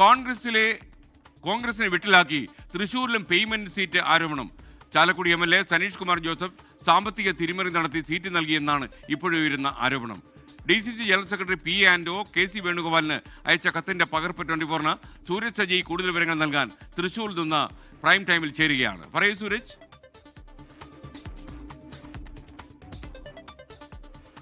കോൺഗ്രസിലെ കോൺഗ്രസിനെ വിട്ടിലാക്കി തൃശൂരിലും payment seat ആരോപണം. Chalakudy M L A Saneesh Kumar Joseph സാമ്പത്തിക തിരിമറി നടത്തി സീറ്റ് നൽകിയെന്നാണ് ഇപ്പോഴുയരുന്ന ആരോപണം. D C C general secretary P Anto K C വേണുഗോപാലിന് അയച്ച കത്തിന്റെ പകർപ്പ് ട്വന്റി ഫോറിന് സൂരജ് സജി കൂടുതൽ വിവരങ്ങൾ നൽകാൻ തൃശൂരിൽ നിന്ന് പ്രൈം ടൈമിൽ ചേരുകയാണ്. പറയൂ സൂരജ്.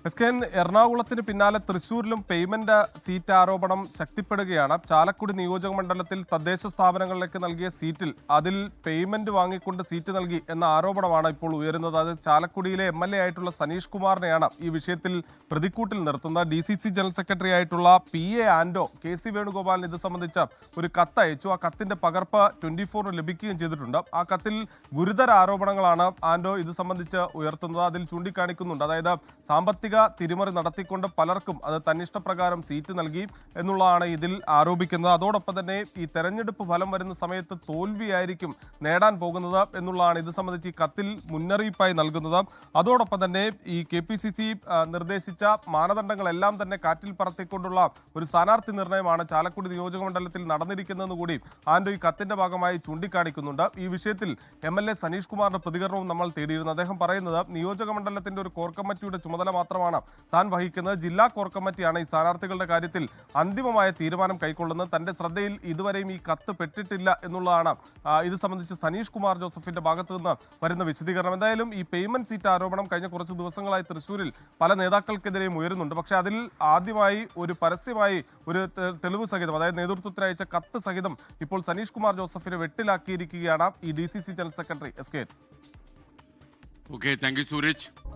എസ് കെ എറണാകുളത്തിന് പിന്നാലെ തൃശൂരിലും പേയ്മെന്റ് സീറ്റ് ആരോപണം ശക്തിപ്പെടുകയാണ്. ചാലക്കുടി നിയോജക മണ്ഡലത്തിൽ തദ്ദേശ സ്ഥാപനങ്ങളിലേക്ക് നൽകിയ സീറ്റിൽ അതിൽ പേയ്മെന്റ് വാങ്ങിക്കൊണ്ട് സീറ്റ് നൽകി എന്ന ആരോപണമാണ് ഇപ്പോൾ ഉയരുന്നത്. അത് ചാലക്കുടിയിലെ എം എൽ എ ആയിട്ടുള്ള സനീഷ് കുമാറിനെയാണ് ഈ വിഷയത്തിൽ പ്രതിക്കൂട്ടിൽ നിർത്തുന്നത്. D C C general secretary ആയിട്ടുള്ള P A Anto K C വേണുഗോപാലിന് ഇത് സംബന്ധിച്ച ഒരു കത്ത് അയച്ചു. ആ കത്തിന്റെ പകർപ്പ് ട്വന്റി ഫോറിന് ലഭിക്കുകയും ചെയ്തിട്ടുണ്ട്. ആ കത്തിൽ ഗുരുതര ആരോപണങ്ങളാണ് ആൻഡോ ഇത് സംബന്ധിച്ച് ഉയർത്തുന്നത്. അതിൽ ചൂണ്ടിക്കാണിക്കുന്നുണ്ട്. അതായത് സാമ്പത്തിക തിരിമറി നടത്തിക്കൊണ്ട് പലർക്കും അത് തന്നിഷ്ടപ്രകാരം സീറ്റ് നൽകി എന്നുള്ളതാണ് ഇതിൽ ആരോപിക്കുന്നത്. അതോടൊപ്പം തന്നെ ഈ തെരഞ്ഞെടുപ്പ് ഫലം വരുന്ന സമയത്ത് തോൽവിയായിരിക്കും നേടാൻ പോകുന്നത് എന്നുള്ളതാണ് ഇത് സംബന്ധിച്ച് ഈ കത്തിൽ മുന്നറിയിപ്പായി നൽകുന്നത്. അതോടൊപ്പം തന്നെ ഈ കെ പി സി സി നിർദ്ദേശിച്ച മാനദണ്ഡങ്ങളെല്ലാം തന്നെ കാറ്റിൽ പറത്തിക്കൊണ്ടുള്ള ഒരു സ്ഥാനാർത്ഥി നിർണയമാണ് ചാലക്കുടി നിയോജക മണ്ഡലത്തിൽ നടന്നിരിക്കുന്നതെന്ന് കൂടി ആൻഡോ ഈ കത്തിന്റെ ഭാഗമായി ചൂണ്ടിക്കാണിക്കുന്നുണ്ട്. ഈ വിഷയത്തിൽ എം എൽ എ സനീഷ് കുമാറിന്റെ പ്രതികരണവും നമ്മൾ തേടിയിരുന്നു. അദ്ദേഹം പറയുന്നത് നിയോജക മണ്ഡലത്തിന്റെ ഒരു കോർ കമ്മിറ്റിയുടെ ചുമതല മാത്രമാണ് താൻ വഹിക്കുന്നത് ജില്ലാ കോർ കമ്മിറ്റിയാണ്. ഈ സ്ഥാനാർത്ഥികളുടെ കാര്യത്തിൽ അന്തിമമായ തീരുമാനം കൈക്കൊള്ളുന്നത് തന്റെ ശ്രദ്ധയിൽ ഇതുവരെയും ഈ കത്ത് പെട്ടിട്ടില്ല എന്നുള്ളതാണ്. ഇത് സംബന്ധിച്ച് സനീഷ് കുമാർ ജോസഫിന്റെ ഭാഗത്തു നിന്ന് വരുന്ന വിശദീകരണം. എന്തായാലും ഈ പേയ്മെന്റ് സീറ്റ് ആരോപണം കഴിഞ്ഞ കുറച്ച് ദിവസങ്ങളായി തൃശ്ശൂരിൽ പല നേതാക്കൾക്കെതിരെയും ഉയരുന്നുണ്ട്. പക്ഷേ അതിൽ ആദ്യമായി ഒരു പരസ്യമായി ഒരു തെളിവ് സഹിതം അതായത് നേതൃത്വത്തിന് അയച്ച കത്ത് സഹിതം ഇപ്പോൾ സനീഷ് കുമാർ ജോസഫിനെ വെട്ടിലാക്കിയിരിക്കുകയാണ് ഈ D C C general secretary S K okay thank you Sooraj